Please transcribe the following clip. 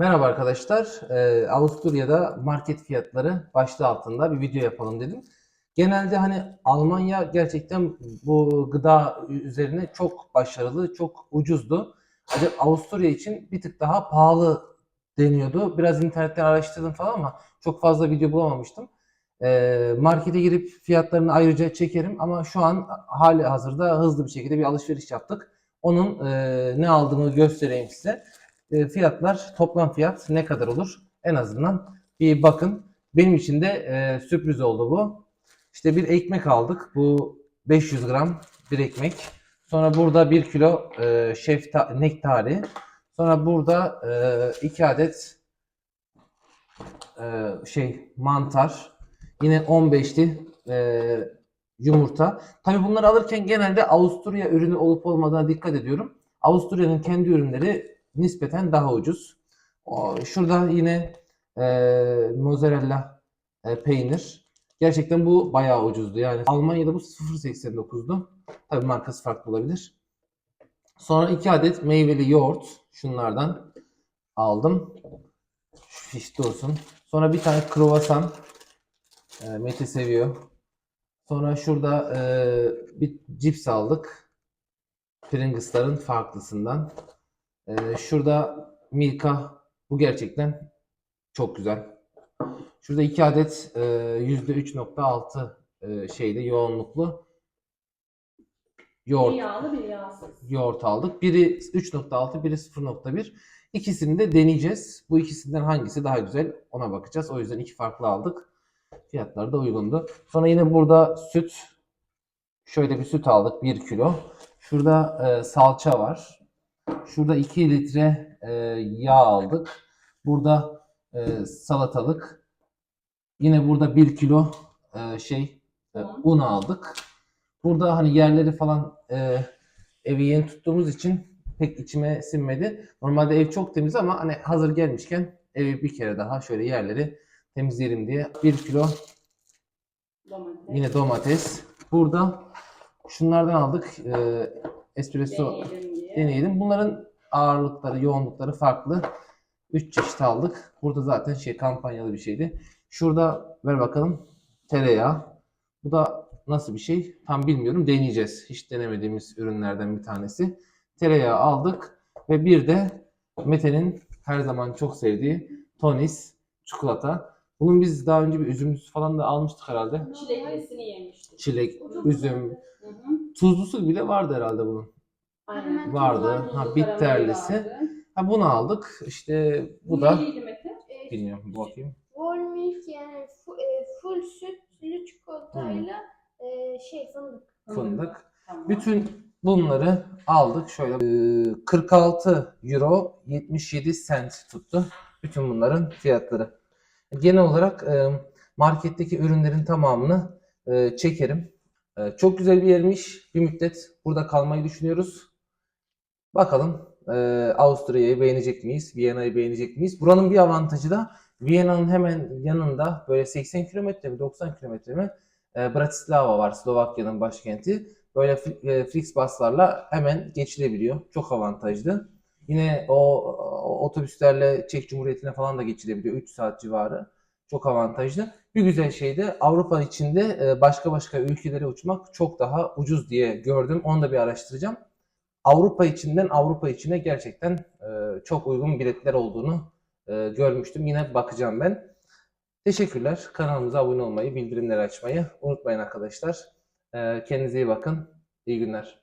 Merhaba arkadaşlar. Ee, Avusturya'da market fiyatları başlığı altında bir video yapalım dedim. Genelde hani Almanya gerçekten bu gıda üzerine çok başarılı, çok ucuzdu. Ancak Avusturya için bir tık daha pahalı deniyordu. Biraz internetten araştırdım falan ama çok fazla video bulamamıştım. Ee, markete girip fiyatlarını ayrıca çekerim ama şu an hali hazırda hızlı bir şekilde bir alışveriş yaptık. Onun e, ne aldığımı göstereyim size e, fiyatlar, toplam fiyat ne kadar olur? En azından bir bakın. Benim için de e, sürpriz oldu bu. İşte bir ekmek aldık. Bu 500 gram bir ekmek. Sonra burada 1 kilo e, şefta nektari. Sonra burada 2 adet e, şey mantar. Yine 15'li e, yumurta. Tabii bunları alırken genelde Avusturya ürünü olup olmadığına dikkat ediyorum. Avusturya'nın kendi ürünleri nispeten daha ucuz. Şurada yine e, mozzarella e, peynir. Gerçekten bu bayağı ucuzdu. Yani Almanya'da bu 0.89'du. Tabii markası farklı olabilir. Sonra 2 adet meyveli yoğurt. Şunlardan aldım. Şu fiş dursun. Sonra bir tane kruvasan. E, Mete seviyor. Sonra şurada e, bir cips aldık. Pringles'ların farklısından. Ee, şurada Milka bu gerçekten çok güzel. Şurada iki adet e, %3.6 e, şeyde yoğunluklu Bir yoğurt yağlı bir yağsız. yoğurt aldık. Biri 3.6, biri 0.1. İkisini de deneyeceğiz. Bu ikisinden hangisi daha güzel ona bakacağız. O yüzden iki farklı aldık. Fiyatları da uygundu. Sonra yine burada süt. Şöyle bir süt aldık 1 kilo. Şurada e, salça var. Şurada 2 litre e, yağ aldık. Burada e, salatalık. Yine burada 1 kilo e, şey e, Un. aldık. Burada hani yerleri falan e, evi yeni tuttuğumuz için pek içime sinmedi. Normalde ev çok temiz ama hani hazır gelmişken evi bir kere daha şöyle yerleri temizleyelim diye 1 kilo Domates. yine domates. Burada şunlardan aldık. E, espresso deneyelim. Bunların ağırlıkları, yoğunlukları farklı. 3 çeşit aldık. Burada zaten şey kampanyalı bir şeydi. Şurada ver bakalım tereyağı. Bu da nasıl bir şey? Tam bilmiyorum. Deneyeceğiz. Hiç denemediğimiz ürünlerden bir tanesi. Tereyağı aldık ve bir de Mete'nin her zaman çok sevdiği Tonis çikolata. Bunun biz daha önce bir üzümlüsü falan da almıştık herhalde. Çileklisini yemiştik. Çilek, üzüm. Tuzlusu bile vardı herhalde bunun. Aynen. Vardı. Tuzlar, Ha, bitterlisi. Ha bunu aldık. İşte bu da neydi Mete? E, bilmiyorum bakayım. Whole milk yani fu- e, full sütlü çikolatayla e, şey fındık. Fındık. Tamam. Bütün bunları aldık. Şöyle e, 46 euro 77 cent tuttu. Bütün bunların fiyatları. Genel olarak e, marketteki ürünlerin tamamını e, çekerim. E, Çok güzel bir yermiş. Bir müddet burada kalmayı düşünüyoruz. Bakalım e, Avusturya'yı beğenecek miyiz? Viyana'yı beğenecek miyiz? Buranın bir avantajı da Viyana'nın hemen yanında böyle 80 kilometre mi 90 kilometre mi e, Bratislava var Slovakya'nın başkenti. Böyle e, Flixbus'larla hemen geçilebiliyor. Çok avantajlı. Yine o, o otobüslerle Çek Cumhuriyeti'ne falan da geçilebiliyor. 3 saat civarı. Çok avantajlı. Bir güzel şey de Avrupa içinde e, başka başka ülkelere uçmak çok daha ucuz diye gördüm. Onu da bir araştıracağım. Avrupa içinden Avrupa içine gerçekten e, çok uygun biletler olduğunu e, görmüştüm. Yine bakacağım ben. Teşekkürler. Kanalımıza abone olmayı, bildirimleri açmayı unutmayın arkadaşlar. Kendinize iyi bakın. İyi günler.